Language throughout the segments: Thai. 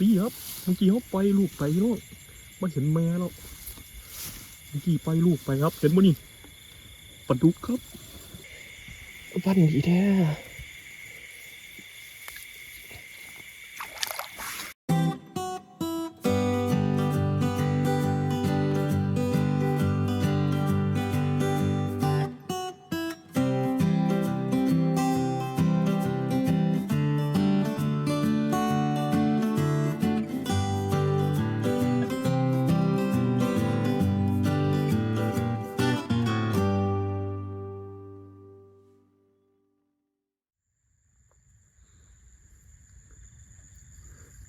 ปีครับ เมื่อกี้เขาไปลูกไปแล้วมาเห็นแม่แล้วเมื่อกี้ไปลูกไปครับ เห็นบ่นี่ปลาดุกครับวันดีแท้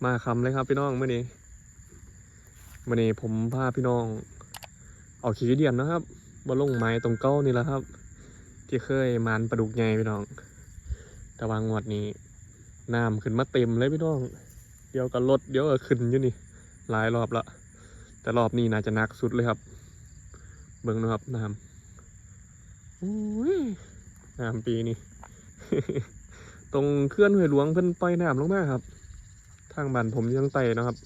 มาคำเลยครับพี่น้องเมื่อนี้เมื่อนี้ผมพาพี่น้องออกขี่เดียนนะครับมาลงไม้ตรงเก้านี่แหละครับ ที่เคยมานปลาดุกใหญ่พี่น้อง แต่วางงวดนี้น้ำขึ้นมาเต็มเลยพี่น้อง เดี๋ยวก็ลดเดี๋ยวก็ขึ้นอยู่นี่ หลายรอบละแต่รอบนี้น่าจะหนักสุดเลยครับ เบิ่งนะครับน้ำโอ้ยน้ำปีนี้ ตรงเคลื่อนห้วยหลวงเพิ่นปล่อยน้ำลงมาครับ ทางบ้านผมยังไต่นะครับ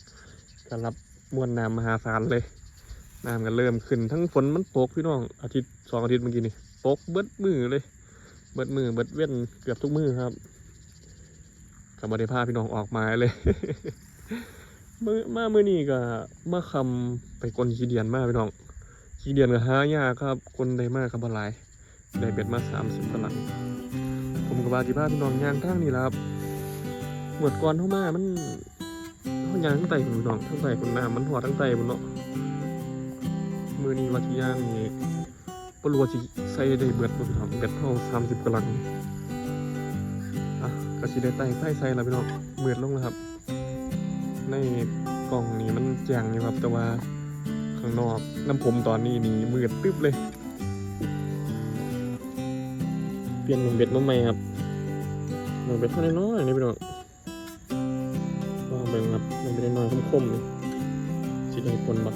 ก็รับมวลน้ำมหาศาลเลยน้ำก็เริ่มขึ้น ทั้งฝนมันตกพี่น้องอาทิตย์สองอาทิตย์เมื่อกี้นี่ตกเบิดมือเลย เบิดมือเบิดเว้นเกือบทุกมือครับกับมาได้พาพี่น้องออกมาเลยมือมามือนี้ก็มาคำไปกลนขี้เดียนมากพี่น้องขี้เดียนก็หายากครับคนได้มากครับบลายได้เบ็ดมาสามสิบกว่าหลังผมกับว่าที่พาพี่น้องย่างทางนี่แหละครับ หมวดก่อนเข้ามา มันเขายางทั้งไตคุณน้องทั้งไตคุณน้ำมันหัวทั้งไตบนเนาะมือนี้วัดที่ย่างนี่ปลัวสิใส่ได้เบิดบนถังเบ็ดเท่าสามสิบกำลังอะก็สิได้ไตไต่ใส่แล้วพี่น้องเมือดลงแล้วครับ ในกล่องนี้มันแจ้งอยู่ครับแต่ว่าข้างนอกน้ำผมตอนนี้นี่มืดตึ๊บเลย เปลี่ยนหนึ่งเบ็ดมาใหม่ครับหนึ่งเบ็ดเท่าน้อยๆนี่พี่น้อง เบิ่งครับมันเป็นน้อยๆคมๆนี่สิได้ผลบัก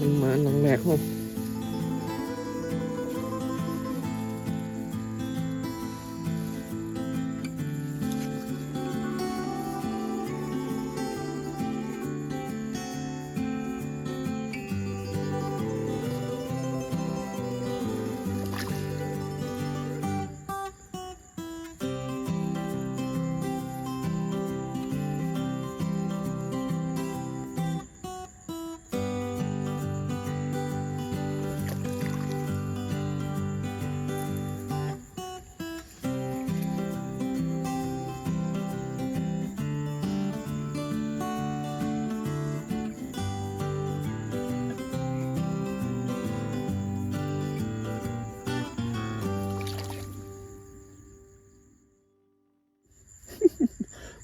มันมันมันหลังแหลกห้อง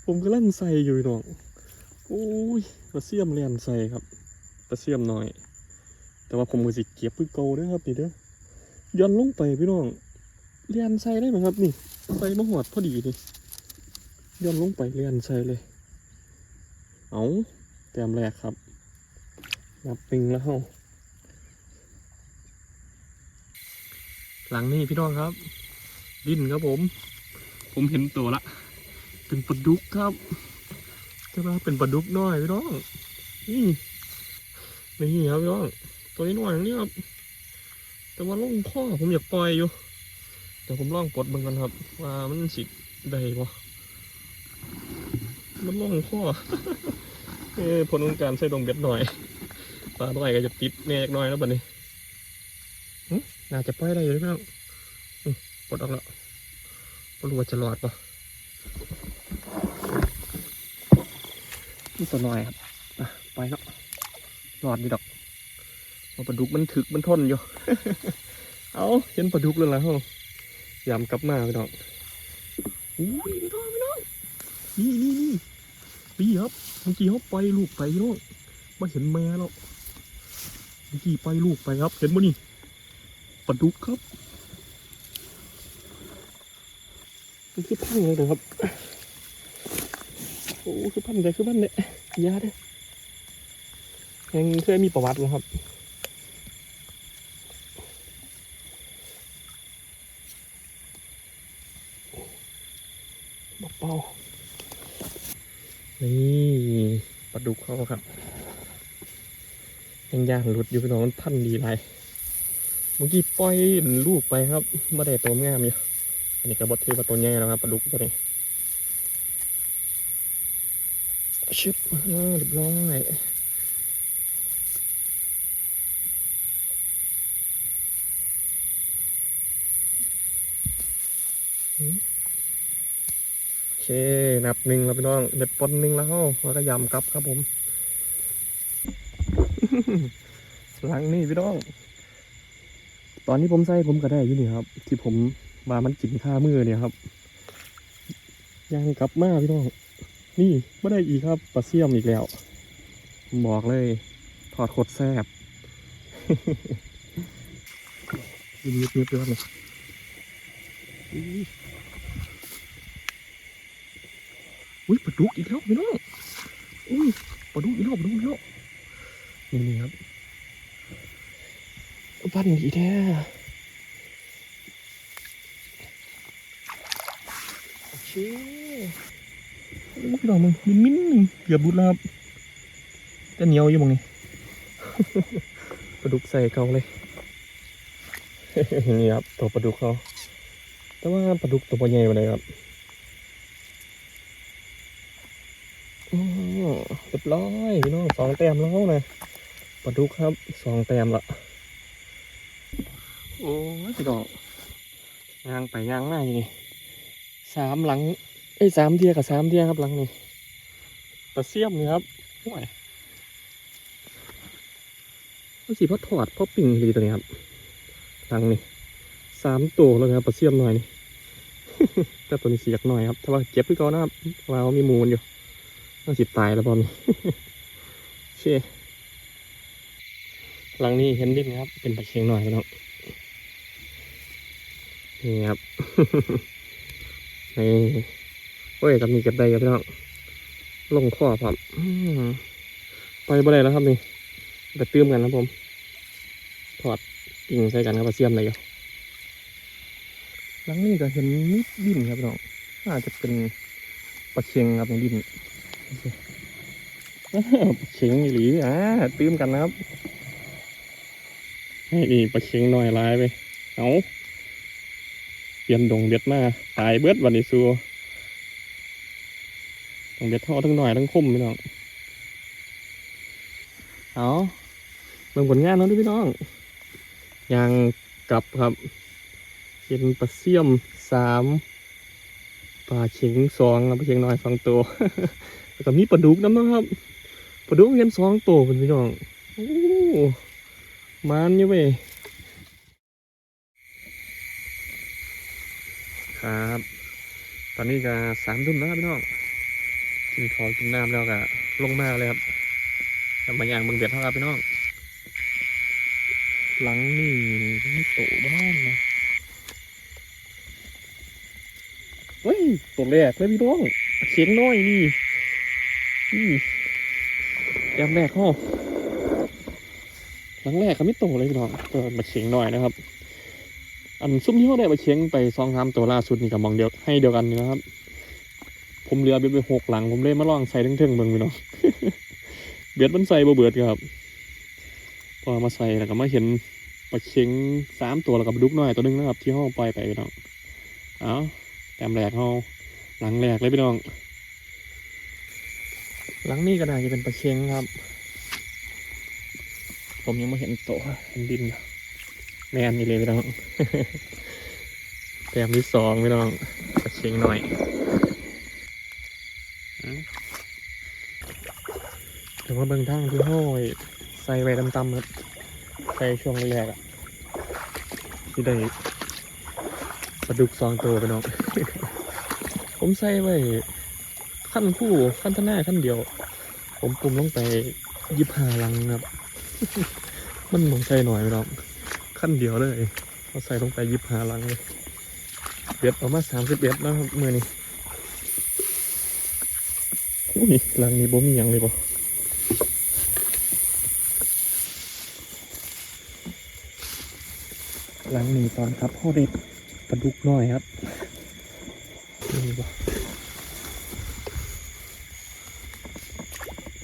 ผมกำลังใส่อยู่น้องโอ้ยปลาเสียมเลียนใส่ครับปลาเสียมหน่อย แต่ว่าผมก็สิเก็บคือเก่าด้อครับนี่เด้อย้อนลงไปพี่น้องเลียนใส่ได้ไหมครับนี่ใส่มาหอดพอดีนี่ย้อนลงไปเลียนใส่เลย เอาแต้มแรกครับนับปิงแล้วเฮาหลังนี้พี่น้องครับ ดินครับผม ผมเห็นตัวละ เป็นปลาดุกครับจะว่าเป็นปลาดุกน้อยพี่น้องนี่นี่ครับพี่น้องตัวนี้น้อยนี้ครับ แต่ว่าล่องข้อผมอยากปล่อยอยู่เดี๋ยวผมลองปลดมันกันครับ ว่ามันสิได้บ่มันล่องข้อเออผลของการใส่ตรงเบ็ดหน่อยปลาหน่อยก็จะติดแน่จักน่อยแล้วบัดนี้น่าจะปล่อยได้อยู่พี่น้องอืมปลดออกแล้วไม่รู้ว่าจะรอดปะ นี่ตัวน้อยครับไปเนาะรอดดีดอกเอาปลาดุกมันถึกมันทนอยู่ เอาเห็นปลาดุกแล้วล่ะเฮายำกลับมาพี่น้องอุ้ยพี่น้องพี่น้องนี่นี่นี่นี่ครับเมื่อกี้เขาไปลูกไปเนาะมาเห็นแม่แล้วเมื่อกี้ไปลูกไปครับ เห็นมั้นี่ปลาดุกครับเมันคือพันเลยครับ โอ้คือพันเลยคือพันเลยยาเด้อยังเคยมีประวัติแล้วครับเบานี่ปลาดุกเขาครับยังยางหลุดอยู่พี่น้องมันพันดีไรเมื่อกี้ปล่อยลูกไปครับไม่ได้ตัวงามอยู่อันนี้กระบดเทปตัวใหญ่แล้วครับปลาดุกตัวนี้ ชึบเรียบร้อยอืมโอเค นับหนึ่งแล้วพี่น้องเด็ดปนหนึ่งแล้วแล้วก็ยำกลับครับผมหลังนี่พี่น้อง ตอนนี้ผมใส่ผมก็ได้อยู่นี่ครับ ที่ผมมามันกินข้ามือเนี่ยครับ ยังกลับมาพี่น้อง นี่ไม่ได้อีกครับปลาเสี่ยมอีกแล้ว บอกเลย ถอดขดแซบยืดยืดยืดเลยอุ้ยปลาดุกอีกแล้วพี่น้องอุ้ยปลาดุกอีกแล้วปลาดุกอีกแล้วนี่นี่ครับบ้านดีแท้โอเค โอ้พี่น้องมึงมินมินหนึ่งเกือบบุดแล้วครับแต่เหนียวอยู่มึงนี่ปลาดุกใส่เกาเลยนี่ครับตัวปลาดุกเขาแต่ว่าปลาดุกตัวใหญ่ไปเลยครับอ๋อเรียบร้อยพี่น้องสองแต้มแล้วนะปลาดุกครับสองแต้มละโอ้ยพี่น้องย่างไปย่างมาอยู่นี่สามหลัง เอ้ยสามเทียกับสามเทียครับหลังนี่ปลาเสียมนี่ครับโอ้ยก็สีพ่อถอดพ่อปิ่งดีตัวนี้ครับหลังนี่สามตัวแล้วนะครับปลาเสียมหน่อยนี่แต่ตัวนี้เสียกหน่อยครับแต่ว่าเก็บไปก่อนนะครับเพราะว่าเขามีมูลอยู่น่าสิตายแล้วบอมโอเคหลังนี้เห็นดินครับ เป็นตะเคียงหน่อยพี่น้องนี่ครับนี่โอ้ยจะมีเก็บได้ครับพี่น้องลงข้อครับอืมไปบ่ได้แล้วครับนี่ไปตื้มกันนะผมถอดกิ่งใส่กันครับมาเสียมเลยอยู่หลังนี้ก็เห็นนิดดินครับพี่น้องน่าจะเป็นปลาเคียงครับในดินเข็งอีหลีอ่าตื้มกันนะครับให้ดีปลาเข็งหน่อยลายไปเอาเปลี่ยนดงเบ็ดมาตายเบิดวันนี้ซัวต้อง เบ็ดท่อทั้งหน่อยทั้งคมพี่น้องเอาเบิ่งผลงานเน้องด้วยพี่น้องยางกลับครับเป็นปลาเสี่ยมสามปลาเข็งสองแล้วปลาเข็งน้อยสองตัวแล้วก็มีปลาดุกน้ำนะครับปลาดุกเห็นสองตัวพี่น้องโอ้มันอยู่เว้ยครับ ตอนนี้ก็สามทุ่มแล้วพี่น้อง กินขอกินน้ำแล้วก็ลงมาเลยครับทำมาอย่างบิ่งเบียดเท่าครับพี่น้อง หลังนี่มีโตบ้านนะเฮ้ยตัวแรกเลยพี่น้องเขียงน้อยนี่นี่แอมแรกห้อหลังแรกก็ไม่โตเลยพี่น้องเปิดมาเชียงหน่อยนะครับ อันซุ้มที่เขาได้มาเชียงไปซองทำตัวล่าสุดนี่กับมองเดียวให้เดียวกันนะครับ ผมเรือเบ็ดไปหกหลัง ผมเลยมาลองใส่ทั้งเทิงๆเบิ่งพี่น้องเบ็ดมันใส่บ่เบิดครับ พอมาใส่แล้วก็มาเห็นปลาเชียงสามตัวแล้วก็ปลาดุกน้อยตัวหนึงนะครับ ที่ห้องปล่อยไปพี่น้องเอาแต้มแรกห้องหลังแรกเลยพี่น้อง หลังนี้ก็น่าจะเป็นปลาเค็งครับ ผมยังไม่เห็นโตเห็นดินอยู่แมนนี่เลยพี่น้องแต้มที่สองพี่น้องปลาเค็งหน่อยอืม แต่ว่าเบื้องทางที่ห้อยใส่ไว้ตำๆครับใส่ช่วงแรกๆอะที่ได้ปลาดุกสองตัวพี่น้อง ผมใส่ไว้ขั้นคู่ขั้นท่าหน้าขั้นเดียว ผมปุ่มลงไปยิบหาลังครับ มันมองใจหน่อยพี่น้องขั้นเดียวเลยเราใส่ลงไปยิบหาลังเลยเบ็ดออกมาสามสิบเอ็ดแล้วครับมือนี้ อุ้ยลังนี้บ่มีหยังเลยบ่ลังนี้ตอนครับพ่อเด็ดปลาดุกน้อยครับนี่บ่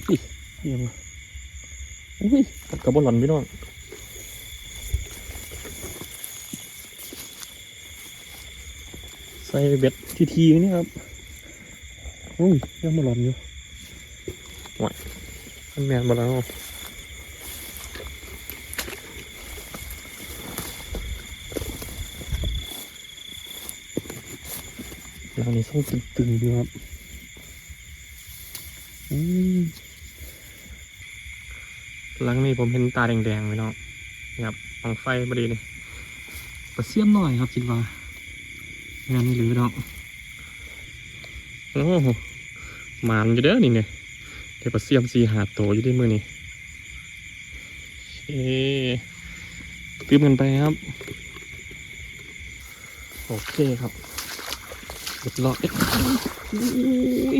อีเยี่ยมอุ้ยกระบอกหล่อนพี่น้องใส่เบ็ดทีทีๆนี่ครับ อุ้ยยังมาหลอนอยู่หวายมันแมนมาแล้วหลังนี้ส่งตึงๆอยู่ครับอืมหลังนี้ผมเห็นตาแดงๆไว้เนาะนี่ครับมองไฟพอดีนี่ปลาเสียมหน่อยครับคิดว่างานนี้หรือเนาะโอ้โหมานอยู่เด้อนี่เนี่ยเดี๋ยวปลาเสียมสีหาโตอยู่ที่มือนี่เอ๊ตื้มกันไปครับ โอเคครับเรียบร้อยอุ๊ย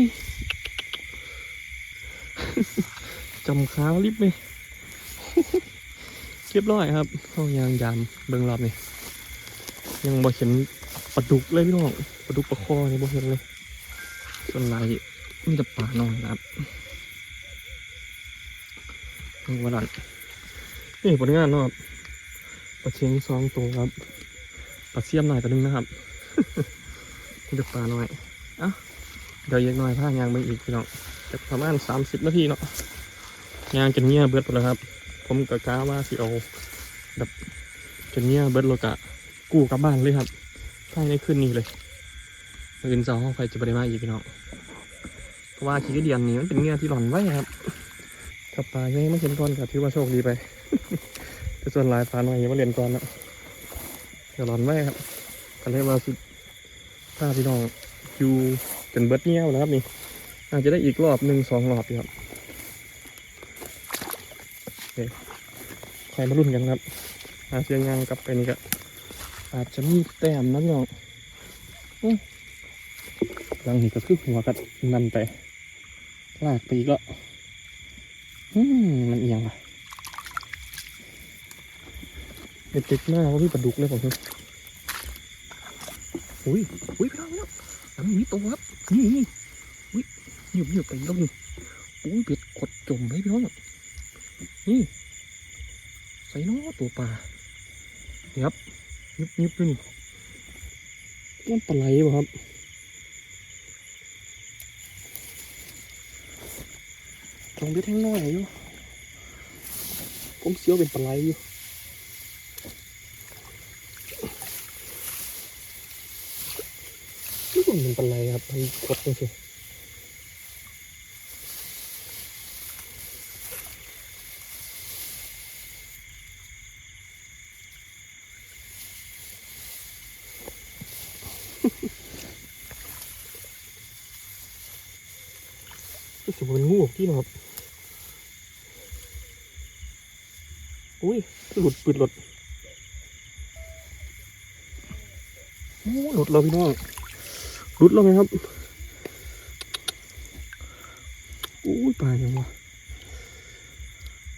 จำค้างลิบเลยเรียบร้อยครับเข้ายางยามเบิ่งรอบนี่ยังบ่เห็นปลาดุกเลยพี่น้องปลาดุกปลาคอนี่บ่เห็นเลยส่วนไหลาย มีแต่ปลาน้อยนะครับนี่วันนั้นนี่ผลงานเนาะครับปลาเชียงสองตัวครับปลาเสียมหน่อยตัวหนึงนะครับมีแต่ปลาน้อยเอ้าเดี๋ยวยังน้อยพายางไปอีกพี่น้องจะประมาณสามสิบนาทีเนาะยางจนเงี้ยเบิดหมดแล้วครับ ผมกะกาว่าสิเอาแบบจนเงี้ยเบิดโลกะกู้กลับบ้านเลยครับภายในคืนนี้เลยมื่อเช้าห้องไฟจะไปได้มาอีกพี่น้องเพราะ ว่าขี้เดียนนี่มันเป็นเงี้ยที่หล่อนไว้ครับถ้าปลายังไม่เห็นก่อนก็ถือว่าโชคดีไปแต่ส่วนลายปลาหน่อยยังไม่เรียนก่อนนะเดี๋ยวหล่อนไว้ครับก็เลยว่าสิถ้าพี่น้องอยู่จนเบิดเงี้ยวแล้วครับนี่อาจจะได้อีกรอบหนึ่งสองรอบครับใครมารุ่นกันครับ อาเซียนยังกลับไปนี่ก็อาจจะมีแต้มนะพี่น้องหลังนี้ก็คือหัวกัดนันไป ลากไปอีกแล้วอืมมันเอียงอะเด็กๆหน้าว่าพี่ปลาดุกเลยผมคืออุ้ยอุ้ยพี่น้องพี่น้องหลังนี้โตครับนี่นี่อุ้ยเหยียบเหยียบไปแล้วนี่อุ้ยเป็ดขดจมเลยพี่น้องนี่ใส่น้อตัวปลาเดี๋ยวครับยิบยิบอยู่นี่มันปลาไหลบ่ครับ ตรงเบ็ดแห้งน้อยอยู่ผมเสียวเป็นปลาไหลอยู่ที่ผมเป็นปลาไหลครับมันกดจริงๆรู้สึกว่าเป็นงูที่นะครับอุ้ย หลุดปืดหลุดโอ้หลุดแล้วพี่น้องหลุดแล้วไหมครับอุ้ยปลายังวะ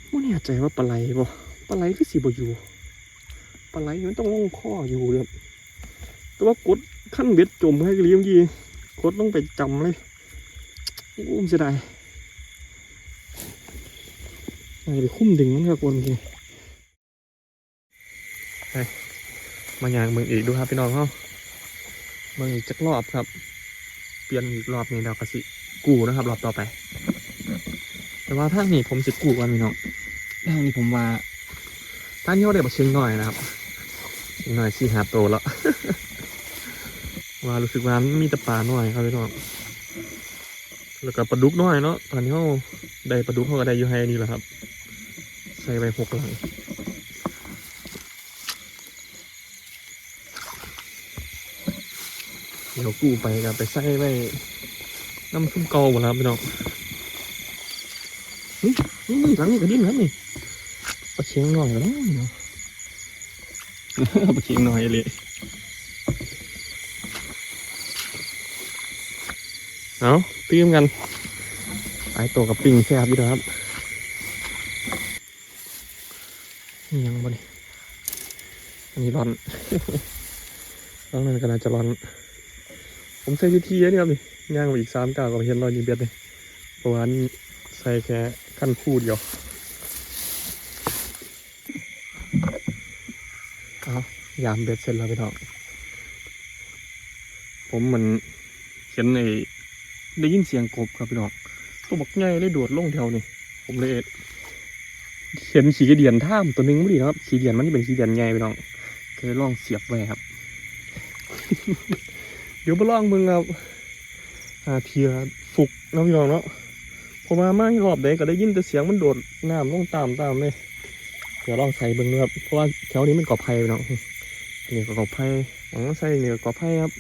ไม่แน่ใจว่าปลาไหลบ่ปลาไหลคือสีบ่อยู่ปลาไหลมันต้องลงข้ออยู่เลยแต่ว่ากดขั้นเบ็ดจมให้กลี้ยงยีกดลงไปจำเลยอู้มเสียดายไอ้ไปคุ้มดึงมันครับคนทีไป มาอย่างเมืองอีกดูครับพี่น้องเขาเมืองอีกจักรอบครับ เปลี่ยนอีกรอบนี้แล้วก็สิกูนะครับรอบต่อไป แต่ว่าทางนี้ผมสิกูกันพี่น้องทางนี้ผมว่าทางนี้เขาได้บอกเชียงหน่อยนะครับเชียงหน่อยสี่หาโตแล้วว่ารู้สึกว่ามีต่ปาหน่อยครับพี่น้องแล้วก็ปลาดุกน้อยเนาะตอนนี้เขาได้ปลาดุกเขาก็ได้อยู่ให้นี่แหละครับ ใส่ไปหกหลัง เดี๋ยวกู้ไปกับไปใส่ไว้น้ำซุ่มเก่าหมดแล้วพี่น้องนี่นี่นี่หลังนี้กระดิ่งครับนี่ปลาเชียงหน่อยแล้วเนาะพี่น้องปลาเชียงหน่อยเลยเอาเตรียมกันไอตัวกับปิงแซ่บอยู่แล้วครับนี่ยังบ่นี่อันนี้ร้อน ร้อนนั่นก็น่าจะร้อน ผมใส่ทีทีนี่ครับนี่ย่างไปอีกสามก้าวก็เห็นรอยยิงเบียดเลยเพราะว่าอันใส่แค่ขั้นคู่เดียวเอายามเบ็ดเสร็จแล้วพี่น้องผมเหมือนเห็นในได้ยินเสียงกบครับพี่น้องตัวบักใหญ่เลยโดดลงแถวนี่ผมเลยเห็นขี่เดียนท่ามตัวหนึงไม่ดีนะครับขี่เดียนมันนี่เป็นขี่เดียนใหญ่พี่น้องก็เลยลองเสียบไว้ครับ เดี๋ยวมาลองมึงครับหาเทียฟุกนาะพี่น้องเนาะเพอมาไม่รอบใดก็ได้ยินแต่เสียงมันโดดน้ำลงตามตามเลยเดี๋ยวลองใส่เบิ้งดูครับเพราะว่าแถวนี้มันกอไผ่เน้องนี่ก็กอไผ่ของใส่นี่ก็กอไผ่ครับ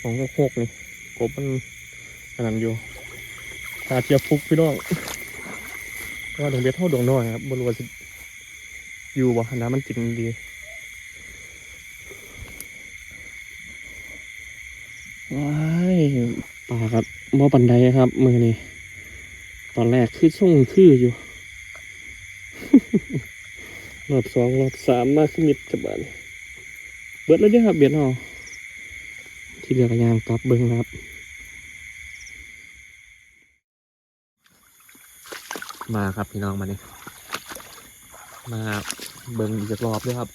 ของหกนี่กบมันขนาดอยู่หาเทียฟุกพี่น้องว่าดวงเบ็ดเท่าดวงน้อยครับบนรัวสิอยู่บ่น้ำมันกินดี ว้ายป่าครับมอปันไดครับ มือนี้ตอนแรกคือส่งคืออยู่ รอบสองรอบสามมาขึ้นมิดจับานเบิดแล้วเนี่ยครับเบียดเอาที่เหลือก็ยางกลับเบิ้งครับมาครับพี่น้องมาเนี่ยมาเบิ้งอีกรอบด้วยครับ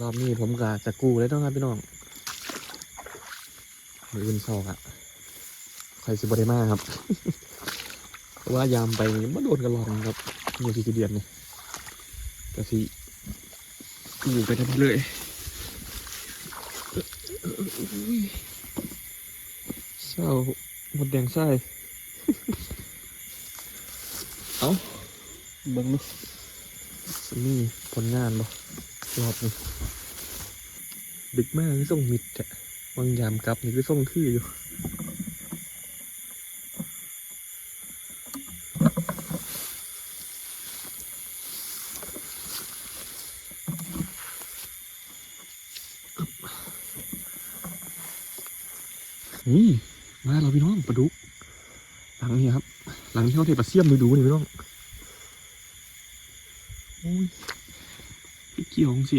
รอบนี้ผมก็จะกู้เลยต้องครับพี่น้อง มืออื่นซอกอะใครสิบได้มาครับเพราะว่ายามไปนี่มาโดนกันหลอนครับมือที่เดียนนี่ก็สิอยู่ไปทั้งเลยเศร้าหมดแดงไส้เอาเบิ่งดูสิมีผลงานบ่รอบนี้ดึกมากที่ส่งมิดอะ บางยามกลับนี่คือส่งคืออยู่นี่มาเราพี่น้องปลาดุกหลังนี้ครับ หลังที่เขาเทปลาเสียมดูดูนี่พี่น้องโอ้ยพี่เกี่ยวของสิ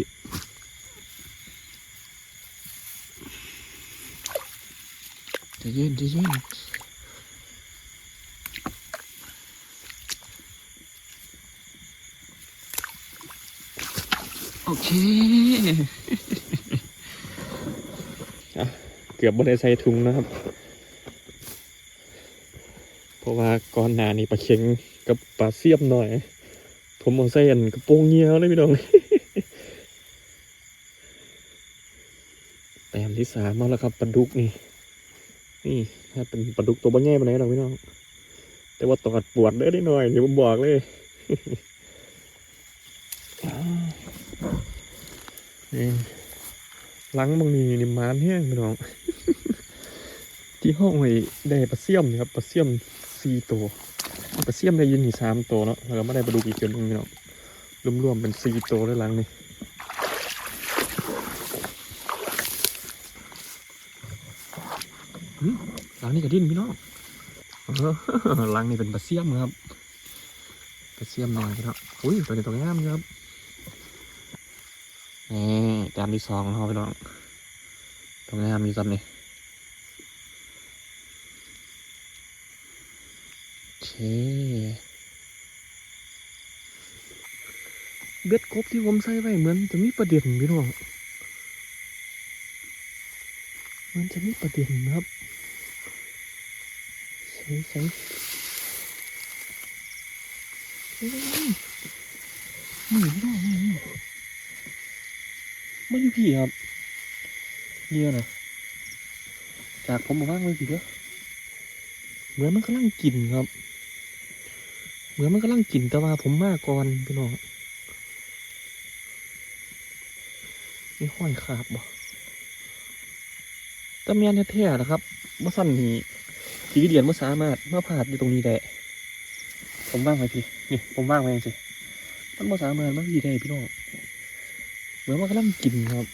เย็นเย็นโอเค เกือบบนไดใส่ถุงนะครับ เพราะว่าก่อนหน้านี้ปลาเข็งกับปลาเสียบหน่อย ผมเอาใส่อันกระโปรงเงี้ยวเลยพี่น้องแต้มที่สามมาแล้วครับปลาดุกนี่ นี่ถ้าเป็นปลาดุกตัวบ่ใหญ่ปาไหนหรอกพี่น้อง แต่ว่าตอดปวดเด้อได้หน่อยเดี๋ยวผมบอกเลยนี่หลังบางนีนี่มานแห้งพี่น้อง ที่ห้องไว้ได้ปลาเสี่ยมนี่ครับปลาเสี่ยมสี่ตัวปลาเสี่ยมได้ยินนี่สามตัวเนาะแล้วก็ไม่ได้ปลาดุกอีกตัวหนึงพี่น้องรวมๆเป็นสี่ตัวเลยหลังนี่ หลังนี้ก็ดิ้นพี่น้องหลังนี้เป็นปลาเสียมครับปลาเสียมหน่อยพี่น้องอุ้ยตัวนี้ตัวงามครับนี่จานที่สองของเราพี่น้องตัวงามมีซ้ำนี่โอเคเบ็ดกบที่ผมใส่ไว้เหมือนจะมีประเด็นพี่น้องเหมันจะมีประเด็นนะครับ ใส่ใส่เอ้ยนี่พี่น้องนี่นี่ไม่อยู่พี่ครับเนี่ยนะจากผมบอกว่าไม่ผิเด้อเหมือนมันกำลังกินครับ เหมือนมันกำลังกินแต่ว่าผมมากก่อนพี่น้องนี่ห้อยขาบบ่ตะเมียนแท้ๆนะครับบ่สั้นนี่ ขี่เดียนบ่สามารถมาพาดอยู่ตรงนี้ได้ผมว่างไว้พี่นี่ผมว่างไว้สิมันบ่สามารถมาพี่ได้พี่น้องเหมือนว่ากำลังกินครับ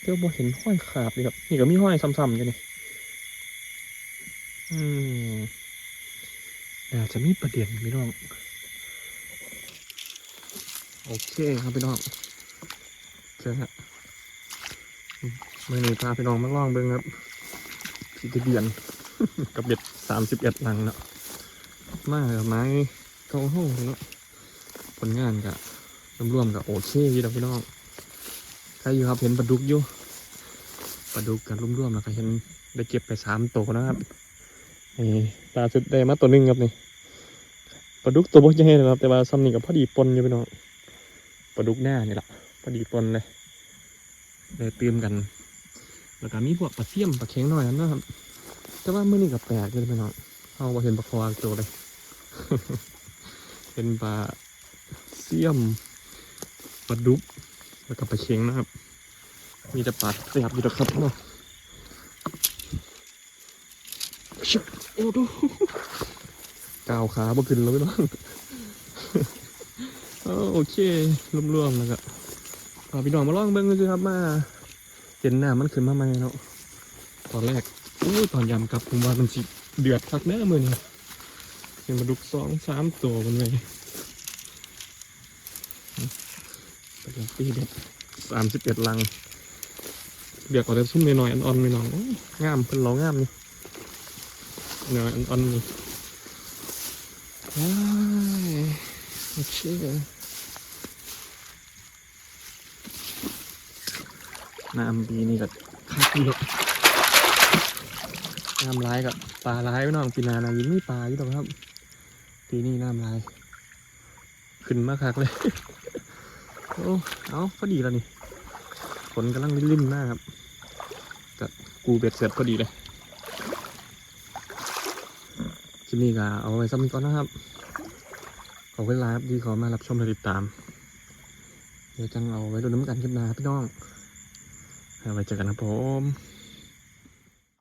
เดี๋ยวบ่เห็นห้อยขาบเลยครับนี่ก็มีห้อยซ้ำๆอยู่นี่อืมอาจจะมีประเด็นพี่น้องโอเคครับพี่น้องเชิญฮะมื่อนี้พาพี่น้องมาล่องเบิ้งครับ สีทะเบียนกับเบ็ดสามสิบเอ็ดลังเนาะมากับไม้เกาห้องเนาะผลงานกับรวมๆกับโอเคอยู่แล้วพี่น้องใครอยู่ครับเห็นปลาดุกอยู่ปลาดุกกันรวมๆแล้วก็เห็นได้เก็บไปสามตัวนะครับนี่ปลาสุดได้มาตัวหนึ่งครับนี่ปลาดุกตัวบ่ใหญ่นะครับ แต่ว่าซ้ำนี่กับพอดีปนอยู่พี่น้องปลาดุกหน้านี่แหละพอดีปนเลยเลยเติมกัน แล้วก็มีพวกปลาเสี่ยมปลาเค็งหน่อยนั่นนะครับ แต่ว่ามื่อนี้กับแปลกเลยไปหน่อยเอาว่าเห็นปลาคอตัวเลย เป็นปลาเสี่ยมปลาดุกแล้วก็ปลาเค็งนะครับ มีแต่ปลาแสบอยู่แต่ครับเนาะชิบโอ้ดูก้าวขาบ่ขึ้นแล้วไม่ต้องโอเครวมๆแล้วก็พาพี่น้องมาลองเบิ้งกันสิครับมา เห็นหน้ามันขึ้นมาใหม่เนาะตอนแรกอู้ตอนยำกลับผมว่ามันสิเดือดคักแน่มือนี่เห็นมาดุกสองสามตัวมันเลยไปกันปีเด็ดสามสิบเอ็ดลังเบียกกว่าจะซุ่มหน่อยอ่อนๆหน่อยๆโอ้ยงามเพิ่นเรางามนี่เนื้ออ่อนๆนี่ว้ายโอเค น้ำปีนี่ก็คักอยู่น้ำร้ายกับปลาร้ายไม่น้องปีนานายิงไม่ปลาอยู่หรอกครับ ปีนี้น้ำร้าย ขึ้นมาคักเลย โอ้เอาพอดีแล้วนี่ฝนกำลังลิ่นๆมากครับกับกูเบ็ดเสร็จพอดีเลยคลิปนี้ก็เอาไว้ซ้ำก่อนนะครับ ขอบคุณไลฟ์ที่เขามารับชมและติดตาม เดี๋ยวจังเอาไว้ดูน้ำกันคลิปหน้าครับพี่น้อง ไว้เจอกันนะผม